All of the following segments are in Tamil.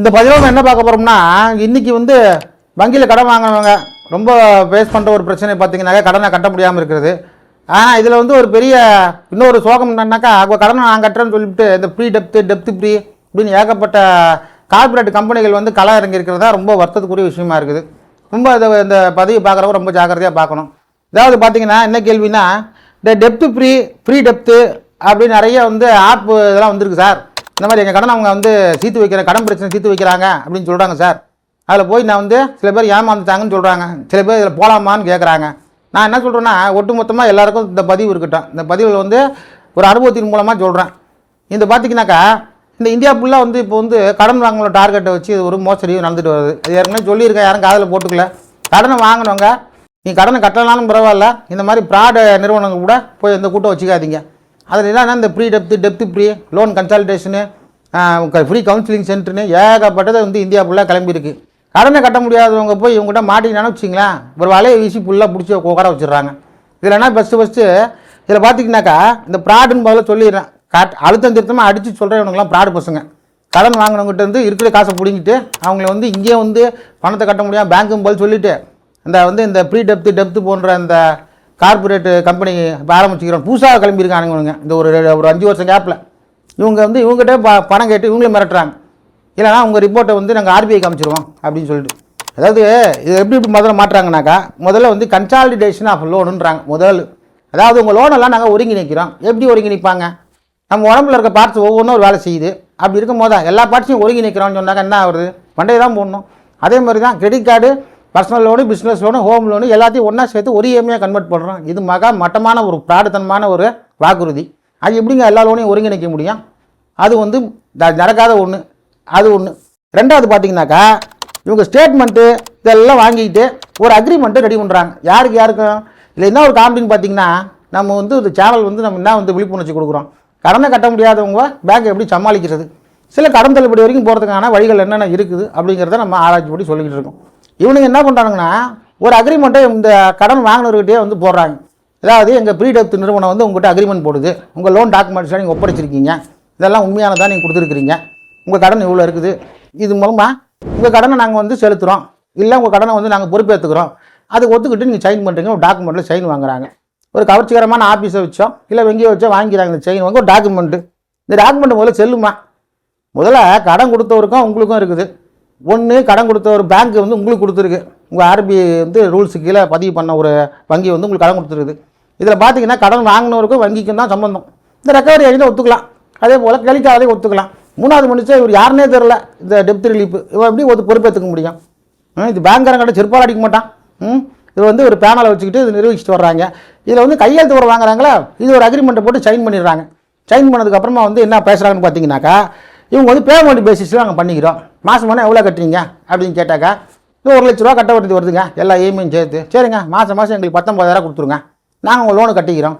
இந்த பதிவில் என்ன பார்க்க போகிறோம்னா இன்றைக்கி வந்து வங்கியில் கடன் வாங்கினவங்க ரொம்ப ஃபேஸ் பண்ணுற ஒரு பிரச்சனை பார்த்தீங்கன்னாக்கா கடனை கட்ட முடியாமல் இருக்கிறது. ஆனால் இதில் வந்து ஒரு பெரிய இன்னொரு சோகம் என்னன்னாக்கா அவங்க கடனை நான் கட்டுறேன்னு சொல்லிட்டு இந்த ப்ரீ டெப்த்து டெப்த்து ப்ரீ அப்படின்னு ஏகப்பட்ட கார்ப்பரேட் கம்பெனிகள் வந்து களை இறங்கி இருக்கிறதா ரொம்ப வருத்தத்துக்குரிய விஷயமா இருக்குது. ரொம்ப இதை இந்த பதிவு பார்க்குறவங்க ரொம்ப ஜாக்கிரதையாக பார்க்கணும். அதாவது பார்த்தீங்கன்னா என்ன கேள்வினா இந்த டெப்த்து ஃப்ரீ ஃப்ரீ டெப்த்து அப்படின்னு நிறைய வந்து ஆப் இதெல்லாம் வந்திருக்கு சார். இந்த மாதிரி எங்கள் கடன் அவங்க வந்து சீத்து வைக்கிற கடன் பிரச்சனை சீத்து வைக்கிறாங்க அப்படின்னு சொல்கிறாங்க சார். அதில் போய் நான் வந்து சில பேர் ஏமாந்துட்டாங்கன்னு சொல்கிறாங்க சில பேர் இதில் போகலாமான்னு கேட்குறாங்க நான் என்ன சொல்கிறேன்னா ஒட்டுமொத்தமாக எல்லாருக்கும் இந்த பதிவு இருக்கட்டும். இந்த பதிவில் வந்து ஒரு அனுபவத்தின் மூலமாக சொல்கிறேன் இந்த பார்த்தீங்கன்னாக்கா இந்த இந்தியா ஃபுல்லாக வந்து இப்போ வந்து கடன் வாங்கின டார்கெட்டை வச்சு இது ஒரு மோசடியும் நடந்துட்டு வருது. அது ஏற்கனவே சொல்லியிருக்கேன் யாரும் காதில் போட்டுக்கல. கடனை வாங்கினவங்க நீ கடனை கட்டலனாலும் பரவாயில்ல. இந்த மாதிரி ப்ராடு நிறுவனங்கள் கூட போய் இந்த கூட்டம் வச்சுக்காதீங்க. அதில் என்னென்னா இந்த pre depth depth pre loan consultation free counselling சென்டர்னு ஏகப்பட்டது வந்து இந்தியா ஃபுல்லாக கிளம்பியிருக்கு. கடனை கட்ட முடியாதவங்க போய் இவங்ககிட்ட மாட்டிக்கினான்னு வச்சிங்களேன் ஒரு வலையை வீசி ஃபுல்லாக பிடிச்சி உட்கார வச்சிடுறாங்க. இதில் என்ன ஃபஸ்ட்டு ஃபஸ்ட்டு இதில் பார்த்தீங்கன்னாக்கா இந்த ப்ராடுன்னு முதல்ல சொல்லிடுறேன். காட் அழுத்தம் திருத்தமாக அடித்து சொல்கிறேன் இவனுங்களாம் ப்ராடு பசங்க. கடன் வாங்கினவங்ககிட்ட இருந்து இருக்கிற காசை பிடிங்கிட்டு அவங்கள வந்து இங்கேயே வந்து பணத்தை கட்ட முடியாமல் பேங்க்கும் போல் சொல்லிவிட்டு இந்த வந்து இந்த ப்ரீ டெப்த்து டெப்த்து போன்ற இந்த கார்பரேட் கம்பெனி இப்போ ஆரம்பிச்சுக்கிறோம். புதுசாக கிளம்பியிருக்கானுங்க இவனுங்க. இந்த ஒரு ஒரு அஞ்சு வருஷம் கேப்பில் இவங்க வந்து இவங்ககிட்ட ப பணம் கேட்டு இவங்களே மிரட்டுறாங்க. இல்லைனா உங்கள் ரிப்போர்ட்டை வந்து நாங்கள் ஆர்பிஐ காமிச்சிருவோம் அப்படின்னு சொல்லிட்டு. அதாவது இது எப்படி எப்படி முதல்ல மாட்டுறாங்கனாக்கா முதல்ல வந்து கன்சாலிடேஷன் ஆஃப் லோனுன்றாங்க முதல். அதாவது உங்கள் லோனெல்லாம் நாங்கள் ஒருங்கிணைக்கிறோம். எப்படி ஒருங்கிணைப்பாங்க? நம்ம உடம்புல இருக்க பார்ட்ஸ் ஒவ்வொன்றும் ஒரு வேலை செய்யுது. அப்படி இருக்கும் போது எல்லா பார்ட்ஸையும் ஒருங்கிணைக்கிறோம்னு சொன்னாக்க என்ன ஆகுது மண்டையை தான் போடணும் அதே மாதிரி தான் credit card personal loan business loan home loan எல்லாத்தையும் ஒன்றா சேர்த்து ஒரு இஎம்ஐயாக கன்வெர்ட் பண்ணுறோம் இது மகா மட்டமான ஒரு பிராடுத்தனமான ஒரு வாக்குறுதி. அது எப்படிங்க எல்லா லோனையும் ஒருங்கிணைக்க முடியும்? அது வந்து த- நடக்காத ஒன்று அது ஒன்று ரெண்டாவது பார்த்தீங்கன்னாக்கா இவங்க ஸ்டேட்மெண்ட்டு இதெல்லாம் வாங்கிட்டு ஒரு அக்ரிமெண்ட்டு ரெடி பண்ணுறாங்க யாருக்கு யாருக்கும் இல்லை என்ன ஒரு காமெடின்னு பார்த்தீங்கன்னா நம்ம வந்து இந்த சேனல் வந்து நம்ம என்ன வந்து விழிப்புணர்ச்சி கொடுக்குறோம்? கடனை கட்ட முடியாதவங்க பேங்கை எப்படி சமாளிக்கிறது? சில கடன் தள்ளுபடி வரைக்கும் போகிறதுக்கான வழிகள் என்னென்ன இருக்குது அப்படிங்கிறத நம்ம ஆராய்ச்சி படி சொல்லிக்கிட்டு இருக்கோம். இவனுங்க என்ன பண்ணுறாங்கன்னா ஒரு அக்ரிமெண்ட்டை இந்த கடன் வாங்கினவர்கிட்டயே வந்து போடுறாங்க. அதாவது எங்கள் ப்ரீடெப்த் நிறுவனம் வந்து உங்கள்கிட்ட அக்ரிமெண்ட் போடுது. உங்கள் லோன் டாக்குமெண்ட்ஸ்லாம் நீங்கள் ஒப்படைச்சிருக்கீங்க. இதெல்லாம் உண்மையானதாக நீங்கள் கொடுத்துருக்குறீங்க. உங்கள் கடன் இவ்வளோ இருக்குது? இது மூலமாக உங்கள் கடனை நாங்கள் வந்து செலுத்துகிறோம் இல்லை உங்கள் கடனை வந்து நாங்கள் பொறுப்பேற்றுக்கிறோம் அதை ஒத்துக்கிட்டு நீங்கள் சைன் பண்ணுறீங்க ஒரு டாக்குமெண்ட்டில் சைன் வாங்குறாங்க. ஒரு கவர்ச்சிகரமான ஆஃபீஸை வச்சோம் இல்லை எங்கேயோ வச்சோ வாங்கிக்கிறாங்க. இந்த செயின் வாங்க ஒரு டாக்குமெண்ட்டு இந்த டாக்குமெண்ட் முதல்ல செல்லுமா? முதல்ல கடன் கொடுத்தவருக்கும் உங்களுக்கும் இருக்குது. ஒன்று கடன் கொடுத்த ஒரு பேங்க் வந்து உங்களுக்கு கொடுத்துருக்கு. உங்கள் ஆர்பிஐ வந்து ரூல்ஸு கீழே பதிவு பண்ண ஒரு வங்கி வந்து உங்களுக்கு கடன் கொடுத்துருக்குது. இதில் பார்த்தீங்கன்னா கடன் வாங்கினவருக்கும் வங்கிக்கும் தான் சம்பந்தம். இந்த ரெக்கவரி எழுதி ஒத்துக்கலாம். அதே போல் கழிக்காதே ஒத்துக்கலாம். மூணாவது மனுஷன் இவர் யாருனே தெரில இந்த டெப்த் ரிலீஃப் இவன் எப்படி ஒரு பொறுப்பேற்றுக்க முடியும்? இது பேங்க்காரங்கிட்ட செருப்பால் அடிக்க மாட்டான். ம் இது வந்து ஒரு பேனலை வச்சுக்கிட்டு இது நிர்வகிச்சுட்டு வர்றாங்க. இதில் வந்து கையெழுத்து போட வாங்குறாங்களா? இது ஒரு அக்ரிமெண்ட்டை போட்டு சைன் பண்ணிடுறாங்க. சைன் பண்ணதுக்கப்புறமா வந்து என்ன பேசுகிறாங்கன்னு பார்த்தீங்கன்னாக்கா இவங்க வந்து பேமெண்ட் பேசிஸில் நாங்கள் பண்ணிக்கிறோம். மாதம் மாதம் எவ்வளோ கட்டுறீங்க? அப்படின்னு கேட்டாக்கா இது ஒரு லட்ச ரூபா கட்ட வேண்டியது வருதுங்க. எல்லா இஎம்ஐயும் சேர்த்து. சரிங்க மாதம் மாதம் எங்களுக்கு பத்தொம்பதாயிரம் கொடுத்துருங்க. நாங்கள் உங்கள் லோனு கட்டிக்கிறோம்.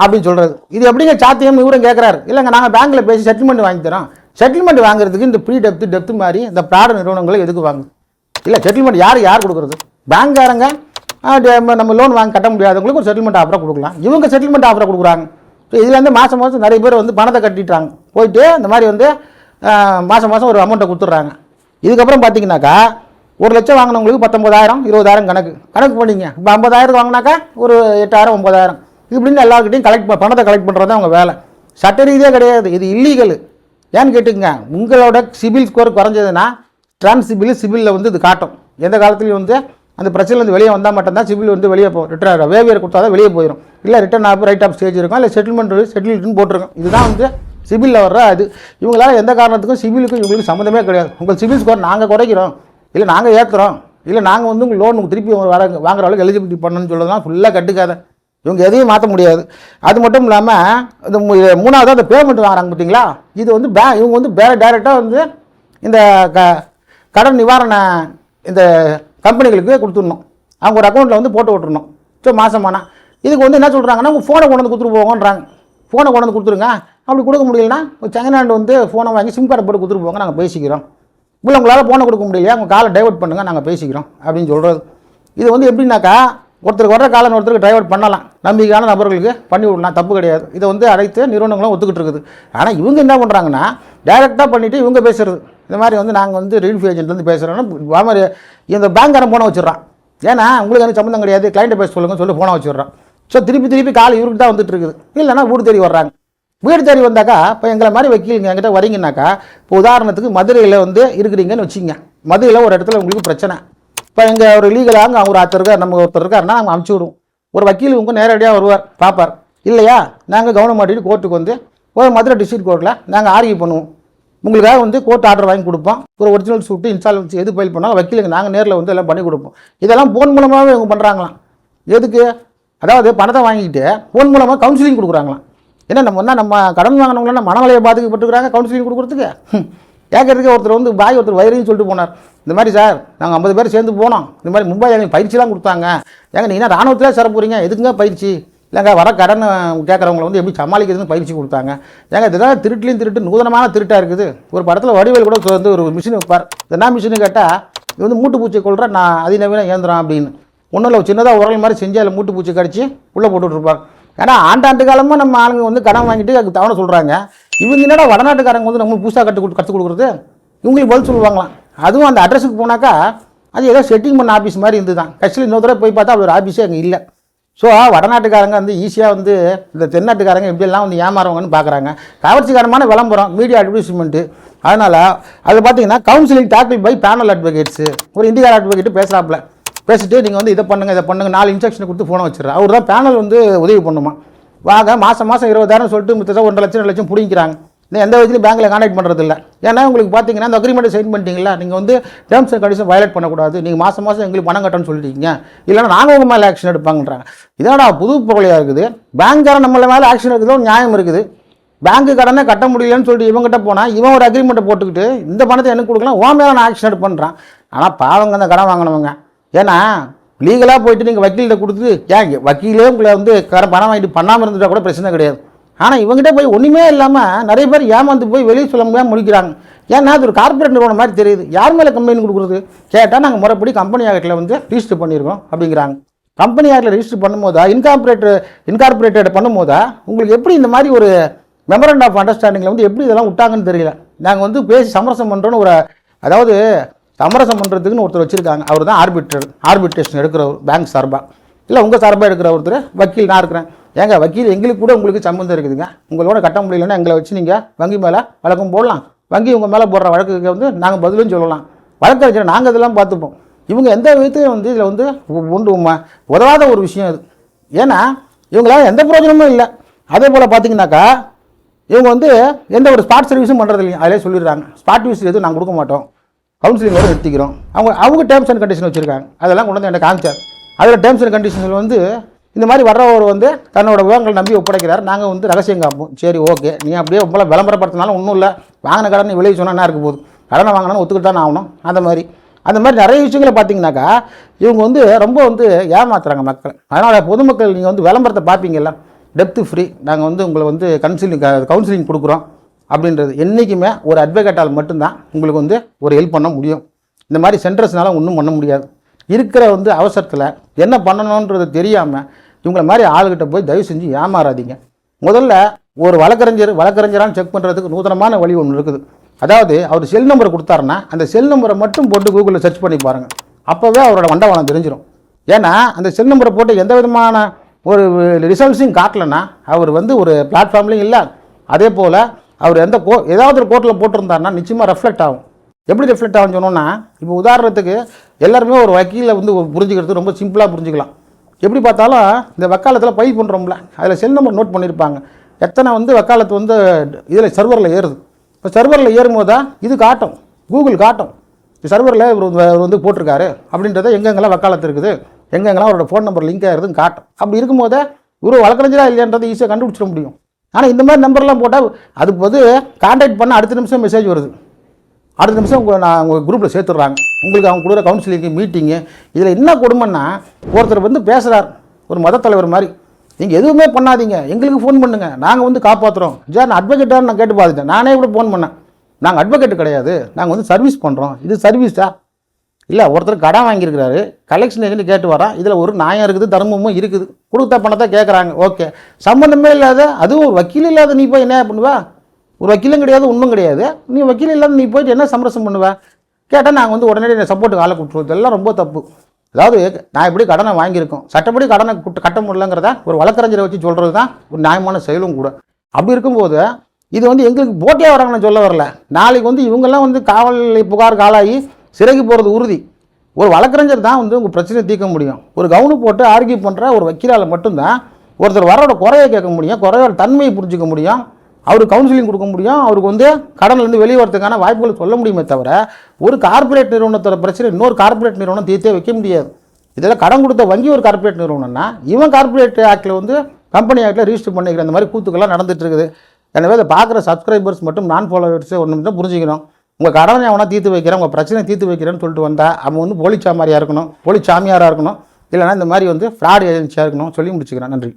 அப்படின்னு சொல்கிறது இது எப்படிங்க சாத்தியம் இவரும் கேட்குறாரு இல்லைங்க நாங்கள் பேங்க்கில் பேசி செட்டில்மெண்ட் வாங்கி தரோம். செட்டில்மெண்ட் வாங்குறதுக்கு இந்த ப்ரீ டெப்த்து டெப்த்து மாதிரி இந்த ப்ராட நிறுவனங்களை எதுக்கு வாங்குது இல்லை செட்டில்மெண்ட் யார் யார் கொடுக்குறது? பேங்க்காரங்க நம்ம- லோன் வாங்கி கட்ட முடியாதவங்களுக்கு ஒரு செட்டில்மெண்ட் ஆஃபராக கொடுக்கலாம். இவங்க செட்டில்மெண்ட் ஆஃபராக கொடுக்குறாங்க. ஸோ மாதம் மாதம் நிறைய பேர் வந்து பணத்தை கட்டிட்டாங்க. போயிட்டு இந்த மாதிரி வந்து மாதம் மாதம் ஒரு அமௌண்ட்டை கொடுத்துட்றாங்க. இதுக்கப்புறம் பார்த்தீங்கன்னாக்கா ஒரு லட்சம் வாங்கினவங்களுக்கு பத்தொம்பதாயிரம் இருபதாயிரம் கணக்கு. கணக்கு பண்ணிங்க. இப்போ ஐம்பதாயிரம் வாங்கினாக்கா ஒரு எட்டாயிரம் ஒம்பதாயிரம் இப்படின்னு எல்லாருக்கிட்டையும் கலெக்ட் பணத்தை கலெக்ட் பண்ணுறது தான் அவங்க வேலை. சட்ட ரீதியாக கிடையாது. இது இல்லீகல் ஏன்னு கேட்டுக்கங்க உங்களோட சிபில் ஸ்கோர் குறைஞ்சதுன்னா ட்ரான்ஸ் சிபில் சிபிலில் வந்து இது காட்டும். எந்த காலத்துலையும் வந்து அந்த பிரச்சனைலேருந்து வெளியே வந்தால் மட்டும்தான் சிபில் வந்து வெளியே போகும் ரிட்டர்ன் வேவியர் கொடுத்தா தான் வெளியே போயிடும் இல்லை written off write off stage இருக்கும். இல்லை செட்டில்மெண்ட் செட்டில்மெண்ட் போட்டிருக்கோம். இதுதான் வந்து சிபிலில் வர்ற அது. இவங்களால் எந்த காரணத்துக்கும் சிபிலுக்கும் இவங்களுக்கு சம்மந்தமே கிடையாது. உங்கள் சிபில் ஸ்கோர் நாங்கள் குறைக்கிறோம். இல்லை நாங்கள் ஏற்றுறோம் இல்லை நாங்கள் வந்து உங்கள் லோன் திருப்பி வர வாங்குற அளவுக்கு எலிஜிபிலிட்டி பண்ணணும்னு சொல்லலாம் ஃபுல்லாக கட்டுக்காத. இவங்க எதையும் மாற்ற முடியாது. அது மட்டும் இல்லாமல் இந்த மூணாவது அந்த பேமெண்ட் வாங்குறாங்க பார்த்தீங்களா இது வந்து பே இவங்க வந்து பே டைரெக்டாக வந்து இந்த க கடன் நிவாரண இந்த கம்பெனிகளுக்கு கொடுத்துடணும். அவங்க ஒரு அக்கௌண்ட்டில் வந்து போட்டு விட்டுருணும் ஸோ மாதமானா இதுக்கு வந்து என்ன சொல்கிறாங்கன்னா உங்கள் ஃபோனை கொண்டு வந்து கொடுத்துட்டு போங்கன்றாங்க. ஃபோனை கொண்டு வந்து கொடுத்துருங்க. அப்படி கொடுக்க முடியலன்னா செகண்ட் வந்து ஃபோனை வாங்கி சிம் கார்டு போட்டு கொடுத்துட்டு போங்க நாங்கள் பேசிக்கிறோம். இல்லை உங்களால் ஃபோனை கொடுக்க முடியலையா? உங்கள் காலை டைவர்ட் பண்ணுங்கள் நாங்கள் பேசிக்கிறோம் அப்படின்னு சொல்கிறது இது வந்து எப்படின்னாக்கா ஒருத்தருக்கு வர்ற காலம் ஒருத்தருக்கு டைவர்ட் பண்ணலாம். நம்பிக்கையான நபர்களுக்கு பண்ணி விடலாம் தப்பு கிடையாது. இதை வந்து அனைத்து நிறுவனங்களும் ஒத்துக்கிட்டு இருக்குது. ஆனால் இவங்க என்ன பண்ணுறாங்கன்னா டைரெக்டாக பண்ணிவிட்டு இவங்க பேசுறது. இந்த மாதிரி வந்து நாங்கள் வந்து ரிலீஃப் ஏஜென்ட்லேருந்து பேசுகிறோன்னா மாதிரி இந்த பேங்க்காரன் ஃபோனை வச்சிடறான். ஏன்னா உங்களுக்கு எனக்கு சம்மந்தம் கிடையாது. கிளைண்ட்டை பேச சொல்லுங்கன்னு சொல்லி ஃபோனை வச்சிடுறான். ஸோ திருப்பி திருப்பி கால் இவருக்கு தான் வந்துட்டு இருக்குது. இல்லைன்னா வீடு தேடி வர்றாங்க. வீடு தேடி வந்தாக்கா இப்போ எங்களை மாதிரி வக்கீலுங்க என்கிட்ட வரீங்கன்னாக்கா இப்போ உதாரணத்துக்கு மதுரையில் வந்து இருக்கிறீங்கன்னு வச்சுங்க. மதுரையில் ஒரு இடத்துல உங்களுக்கு பிரச்சனை. இப்போ எங்கள் ஒரு லீகலாக அங்கே ஒரு ஒருத்தர் இருக்கார் நம்ம ஒருத்தர் இருக்காருன்னா நாங்கள் அமுச்சு விடுவோம். ஒரு வக்கீல் உங்க நேரடியாக வருவார் பார்ப்பார் இல்லையா? நாங்கள் கவனம் மாட்டிட்டு கோர்ட்டுக்கு வந்து ஒரு மதுரை டிஸ்ட்ரிக்ட் கோர்ட்டில் நாங்கள் ஆர்கியூ பண்ணுவோம். உங்களுக்காக வந்து கோர்ட் ஆர்டர் வாங்கி கொடுப்போம். ஒரு ஒரிஜினல் சூட்டு இன்ஸ்டால்மெண்ட்ஸ் எது ஃபைல் பண்ணாலும் வக்கீலுங்க நாங்கள் நேரில் வந்து எல்லாம் பண்ணி கொடுப்போம். இதெல்லாம் ஃபோன் மூலமாகவே இவங்க பண்ணுறாங்களாம் எதுக்கு? அதாவது பணத்தை வாங்கிட்டு ஃபோன் மூலமாக கவுன்சிலிங் கொடுக்குறாங்களாம். ஏன்னா நம்ம என்ன நம்ம கடன் வாங்கினவங்களாம் மனநிலையை பாதிக்கப்பட்டுருக்காங்க கவுன்சிலிங் கொடுக்குறதுக்கு? கேட்கறதுக்கு ஒருத்தர் வந்து பாய் ஒருத்தர் வயிறையும் சொல்லிட்டு போனார். இந்த மாதிரி சார் நாங்கள் ஐம்பது பேர் சேர்ந்து போனோம். இந்த மாதிரி மும்பை எங்களுக்கு பயிற்சிலாம் கொடுத்தாங்க. ஏங்க நீங்கள் என்ன ராணுவத்தில் சேர போகிறீங்க எதுக்குங்க பயிற்சி? இல்லைங்க வர கடன் கேட்குறவங்களை வந்து எப்படி சமாளிக்கிறதுன்னு பயிற்சி கொடுத்தாங்க. ஏங்க இதெல்லாம் திருட்டுலையும் திருட்டு நூதனமான திருட்டாக இருக்குது. ஒரு படத்தில் வடிவேல் கூட வந்து ஒரு மிஷின் வைப்பார். என்ன மிஷினு கேட்டால் இது வந்து மூட்டு பூச்சி கொள்கிற நான் அதிநவீன இயந்திரம் அப்படின்னு. ஒன்றும் இல்லை சின்னதாக உரல் மாதிரி செஞ்சு அதில் மூட்டு பூச்சி கடிச்சு உள்ளே போட்டுட்ருப்பார் ஏன்னா ஆண்டாண்டு காலமாக நம்ம ஆளுங்க வந்து கடன் வாங்கிட்டு அதுக்கு தவணை சொல்கிறாங்க இவங்க என்னடா வடநாட்டுக்காரங்க வந்து நம்ம புதுசாக கட்டு கொடு- கற்றுக் கொடுக்குறது? இவங்களுக்கு பதில் சொல்லுவாங்களாம். அதுவும் அந்த அட்ரஸுக்கு போனாக்கா அது ஏதோ செட்டிங் பண்ண ஆஃபீஸ் மாதிரி இருந்து தான் கட்சியில் இன்னொரு தடவை போய் பார்த்தா அப்படி ஒரு ஆஃபீஸே அங்கே இல்லை. ஸோ வடநாட்டுக்காரங்க வந்து ஈஸியாக வந்து இந்த தென்னாட்டுக்காரங்க இப்படியெல்லாம் வந்து ஏமாறவங்கன்னு பார்க்குறாங்க கவர்ச்சிகரமான விளம்பரம் மீடியா அட்வர்டைஸ்மெண்ட்டு அதனால் அது பார்த்தீங்கன்னா counselling tactic by panel advocates ஒரு இந்தியா அட்வொகேட்டு பேசுகிறாப்புல பேசிட்டு நீங்கள் வந்து இதை பண்ணுங்கள் இதை பண்ணுங்க நாலு இன்ஸ்ட்ரக்ஷன் கொடுத்து ஃபோனை வச்சிடறேன். அவர் தான் பேனல் வந்து உதவி பண்ணுமா? வாங்க மாதம் மாதம் இருபதாயிரம் சொல்லிட்டு மித்தத்தை ஒன்றரை லட்சம் ரெண்டு லட்சம் பிடிக்கிறாங்க நீங்கள் எந்த விதத்துலையும் பேங்க்கில் கான்டாக்ட் பண்ணுறதில்ல ஏன்னா உங்களுக்கு பார்த்தீங்கன்னா அந்த அக்ரிமெண்ட்டை சைன் பண்ணிட்டீங்களா நீங்கள் வந்து டேர்ம்ஸ் அண்ட் கண்டிஷன் வயலேட் பண்ணக்கூடாது. நீங்கள் மாதம் மாதம் எங்களுக்கு பணம் கட்டணும்னு சொல்லிட்டீங்க. இல்லைன்னா நாங்கள் உங்கள் மேலே ஆக்ஷன் எடுப்பாங்கன்றாங்க. இதோட புது புகழையாக இருக்குது. பேங்க்காரன் நம்மள மேலே ஆக்ஷன் எடுக்குதோ நியாயம் இருக்குது. பேங்க்கு கடனை கட்ட முடியலன்னு சொல்லிட்டு இவங்ககிட்ட போனால் இவன் ஒரு அக்ரிமெண்ட்டை போட்டுக்கிட்டு இந்த பணத்தை எனக்கு கொடுக்கலாம் உன் மேலே நான் ஆக்ஷன் எடுப்பேன்றான். ஆனால் பாவங்க அந்த கடன் வாங்கினவங்க. ஏன்னா லீகலாக போயிட்டு நீங்கள் வக்கீல்கிட்ட கொடுத்து ஏன் வக்கீலே உங்களை வந்து கடன் பணம் வாங்கிட்டு பண்ணாமல் இருந்துட்டா கூட பிரச்சனை கிடையாது. ஆனால் இவங்ககிட்ட போய் ஒன்றுமே இல்லாமல் நிறைய பேர் ஏமாந்து போய் வெளியே சொல்ல முடியாமல் முடிக்கிறாங்க ஏன்னா அது ஒரு கார்ப்பரேட் நிறுவனம் மாதிரி தெரியுது. யார் மேலே கம்ப்ளைண்ட் கொடுக்குறது? கேட்டால் நாங்கள் முறைப்படி கம்பெனி ஆக்டில் வந்து ரிஜிஸ்டர் பண்ணியிருக்கோம் அப்படிங்கிறாங்க. கம்பெனி ஆக்டில் ரிஜிஸ்டர் பண்ணும்போதா இன்கார்பரேட் இன்கார்பரேட்டட் பண்ணும்போதா உங்களுக்கு எப்படி இந்த மாதிரி ஒரு மெமரண்ட் ஆஃப் அண்டர்ஸ்டாண்டிங்கில் வந்து எப்படி இதெல்லாம் விட்டாங்கன்னு தெரியல. நாங்கள் வந்து பேசி சமரசம் பண்ணுறோன்னு ஒரு அதாவது சமரசம் பண்ணுறதுக்குன்னு ஒருத்தர் வச்சுருக்காங்க. அவர் தான் ஆர்பிட்ரர் ஆர்பிட்ரேஷன் எடுக்கிறவர் பேங்க் சார்பாக இல்லை உங்கள் சார்பாக எடுக்கிற ஒருத்தர் வக்கீல் நான் இருக்கிறேன். ஏங்க வக்கீல் எங்களுக்கு கூட உங்களுக்கு சம்மந்தம் இருக்குதுங்க. உங்களோட கட்ட முடியலன்னா எங்களை வச்சு நீங்கள் வங்கி மேலே வழக்கம் போடலாம். வங்கி உங்கள் மேலே போடுற வழக்குக்கு வந்து நாங்கள் பதிலும் சொல்லலாம். வழக்கறிஞர் நாங்கள் இதெல்லாம் பார்த்துப்போம். இவங்க எந்த விதத்தையும் வந்து இதில் வந்து ஒன்று உம- உதவாத ஒரு விஷயம் இது ஏன்னா இவங்களால எந்த பிரயோஜனமும் இல்லை. அதே போல் பார்த்தீங்கன்னாக்கா இவங்க வந்து எந்த ஒரு ஸ்பாட் சர்வீஸும் பண்ணுறது இல்லைங்க அதிலே சொல்லிடுறாங்க. ஸ்பாட் சர்வீஸ் எதுவும் நாங்கள் கொடுக்க மாட்டோம். கவுன்சிலிங் வரை எடுத்துக்கிறோம். அவங்க அவங்க டேர்ம்ஸ் அண்ட் கண்டிஷன் வச்சுருக்காங்க. அதெல்லாம் கொண்டு வந்து என்கிட்ட காமிச்சார். அதில் டேர்ம்ஸ் அண்ட் கண்டிஷன்ஸில் வந்து இந்த மாதிரி வர்றவர் வந்து தன்னோட விவரங்களை நம்பி ஒப்படைக்கிறார். நாங்கள் வந்து ரகசியம் காப்போம். சரி ஓகே. நீ அப்படியே உங்களை விளம்பரப்படுத்தினாலும் ஒன்றும் இல்லை. வாங்கின கடனை விளைவி சொன்னா என்ன இருக்க போகுது? கடனை வாங்கினாலும் ஒத்துக்கிட்டு தான் ஆகணும். அந்த மாதிரி. அந்த மாதிரி நிறைய விஷயங்களை பார்த்தீங்கன்னாக்கா இவங்க வந்து ரொம்ப வந்து ஏமாத்துறாங்க மக்கள். அதனால் பொதுமக்கள் நீங்கள் வந்து விளம்பரத்தை பார்ப்பீங்கல்ல. டெப்த்து ஃப்ரீ நாங்கள் வந்து உங்களை வந்து கவுன்சிலிங் கவுன்சிலிங் கொடுக்குறோம். அப்படின்றது என்றைக்குமே ஒரு அட்வொகேட்டால் மட்டும்தான் உங்களுக்கு வந்து ஒரு ஹெல்ப் பண்ண முடியும். இந்த மாதிரி சென்டர்ஸ்னால ஒன்றும் பண்ண முடியாது. இருக்கிற வந்து அவசரத்தில் என்ன பண்ணணுன்றது தெரியாமல் இவங்களை மாதிரி ஆளுகிட்ட போய் தயவு செஞ்சு ஏமாறாதீங்க. முதல்ல ஒரு வழக்கறிஞர் வழக்கறிஞரான்னு செக் பண்ணுறதுக்கு நூதனமான வழி ஒன்று இருக்குது. அதாவது அவர் செல் நம்பரை கொடுத்தாருன்னா அந்த செல் நம்பரை மட்டும் போட்டு கூகுளில் சர்ச் பண்ணி பாருங்கள் அப்போவே அவரோட வண்டவாளம் தெரிஞ்சிடும் ஏன்னா அந்த செல் நம்பரை போட்டு எந்த விதமான ஒரு ரிசல்ட்ஸையும் காட்டலைன்னா அவர் வந்து ஒரு பிளாட்ஃபார்ம்லையும் இல்லை. அதே போல் அவர் எந்த கோ ஏதாவது ஒரு கோர்ட்டில் போட்டிருந்தாருன்னா நிச்சயமாக ரெஃப்ளெக்ட் ஆகும். எப்படி ரெஃப்ளெக்ட் ஆகும் சொன்னோன்னா இப்போ உதாரணத்துக்கு எல்லாருமே ஒரு வக்கீலை வந்து புரிஞ்சுக்கிறது ரொம்ப சிம்பிளாக புரிஞ்சுக்கலாம். எப்படி பார்த்தாலும் இந்த வக்காலத்தில் பை பண்ணுறோம்ல அதில் செல் நம்பர் நோட் பண்ணியிருப்பாங்க எத்தனை வந்து வக்காலத்து வந்து இதில் சர்வரில் ஏறுது. இப்போ சர்வரில் ஏறும்போது தான் இது காட்டும் கூகுள் காட்டும். சர்வரில் இவர் வந்து- இவர் வந்து போட்டிருக்காரு அப்படின்றத எங்கெங்கெல்லாம் வக்காலத்து இருக்குது எங்கெங்கெல்லாம் அவரோட ஃபோன் நம்பர் லிங்க் ஆகிறதுன்னு காட்டும். அப்படி இருக்கும்போது இவர் வழக்கறிஞரா இல்லையன்றதை ஈஸியாக கண்டுபிடிச்சிட முடியும். ஆனால் இந்த மாதிரி நம்பர்லாம் போட்டால் அதுக்கு வந்து காண்டாக்ட் பண்ண அடுத்த நிமிஷம் மெசேஜ் வருது. அடுத்த நிமிஷம் உங்களை நான் உங்கள் குரூப்பில் சேர்த்துட்றாங்க. உங்களுக்கு அவங்க கொடுக்குற கவுன்சிலிங்கு மீட்டிங்கு இதில் என்ன கொடுமைன்னா ஒருத்தர் வந்து பேசுகிறார் ஒரு மத தலைவர் மாதிரி. நீங்கள் எதுவுமே பண்ணாதீங்க. எங்களுக்கு ஃபோன் பண்ணுங்கள் நாங்கள் வந்து காப்பாற்றுறோம் சார் நான் அட்வொகேட்டாக நான் கேட்டு பார்த்துட்டேன். நானே கூட ஃபோன் பண்ணேன். நாங்கள் அட்வொகேட் கிடையாது. நாங்கள் வந்து சர்வீஸ் பண்ணுறோம் இது சர்வீஸா இல்லை ஒருத்தர் கடன் வாங்கியிருக்கிறாரு. கலெக்ஷன் ஏஜென்ட் கேட்டு வரான் இதில் ஒரு நியாயம் இருக்குது தர்மமும் இருக்குது. கொடுத்த பணத்தை கேட்குறாங்க ஓகே சம்மந்தமே இல்லாத அதுவும் ஒரு வக்கீல் இல்லாத நீ போய் என்ன பண்ணுவா? ஒரு வக்கீலும் கிடையாது ஒன்றும் கிடையாது. நீ வக்கீல் இல்லாத நீ போயிட்டு என்ன சமரசம் பண்ணுவ? கேட்டால் நாங்கள் வந்து உடனே சப்போர்ட்டுக்கு ஆளை கூப்பிட்டுருவோம். இதெல்லாம் ரொம்ப தப்பு. அதாவது நான் எப்படி கடனை வாங்கியிருக்கோம்? சட்டப்படி கடனை கட்ட முடியலங்கிறத ஒரு வழக்கறிஞரை வச்சு சொல்கிறது தான் ஒரு நியாயமான செயலும் கூட. அப்படி இருக்கும்போது இது வந்து எங்களுக்கு போட்டியாக வராங்கன்னு சொல்ல வரல. நாளைக்கு வந்து இவங்கெல்லாம் வந்து காவல் புகாருக்கு ஆளாகி சிறைக்கு போகிறது உறுதி. ஒரு வழக்கறிஞர் தான் வந்து உங்கள் பிரச்சனையை தீர்க்க முடியும். ஒரு கவுனு போட்டு ஆர்கியூ பண்ணுற ஒரு வக்கீலால் மட்டும்தான் ஒருத்தர் வரோட குறையை கேட்க முடியும் குறையோட தன்மையை புரிஞ்சிக்க முடியும் அவருக்கு கவுன்சிலிங் கொடுக்க முடியும் அவருக்கு வந்து கடன்லேருந்து வெளியே வரதுக்கான வாய்ப்புகள் சொல்ல முடியுமே தவிர ஒரு கார்ப்பரேட் நிறுவனத்தோட பிரச்சனை இன்னொரு கார்ப்பரேட் நிறுவனம் தீர்த்தே வைக்க முடியாது. இதில் கடன் கொடுத்த வங்கி ஒரு கார்ப்பரேட் நிறுவனம்னா இவன் கார்ப்பரேட் ஆக்டில் வந்து கம்பெனி ஆக்டில் ரிஜிஸ்டர் பண்ணிக்கிற அந்த மாதிரி கூத்துக்கெல்லாம் நடந்துகிட்டு இருக்குது. எனவே அதை பார்க்குற சப்ஸ்கிரைபர்ஸ் மட்டும் நான் ஃபாலோவர்ஸ் ஒன்று தான் புரிஞ்சுக்கணும். உங்கள் கடனை அவனா தீர்த்து வைக்கிறேன் உங்கள் பிரச்சனை தீர்த்து வைக்கிறேன்னு சொல்லிட்டு வந்தால் அவன் வந்து போலி சாமாரியாக இருக்கணும் போலி சாமியாராக இருக்கணும் இல்லைன்னா இந்த மாதிரி வந்து ஃப்ராட் ஏஜென்சியாக இருக்கணும் சொல்லி முடிச்சுக்கிறேன். நன்றி.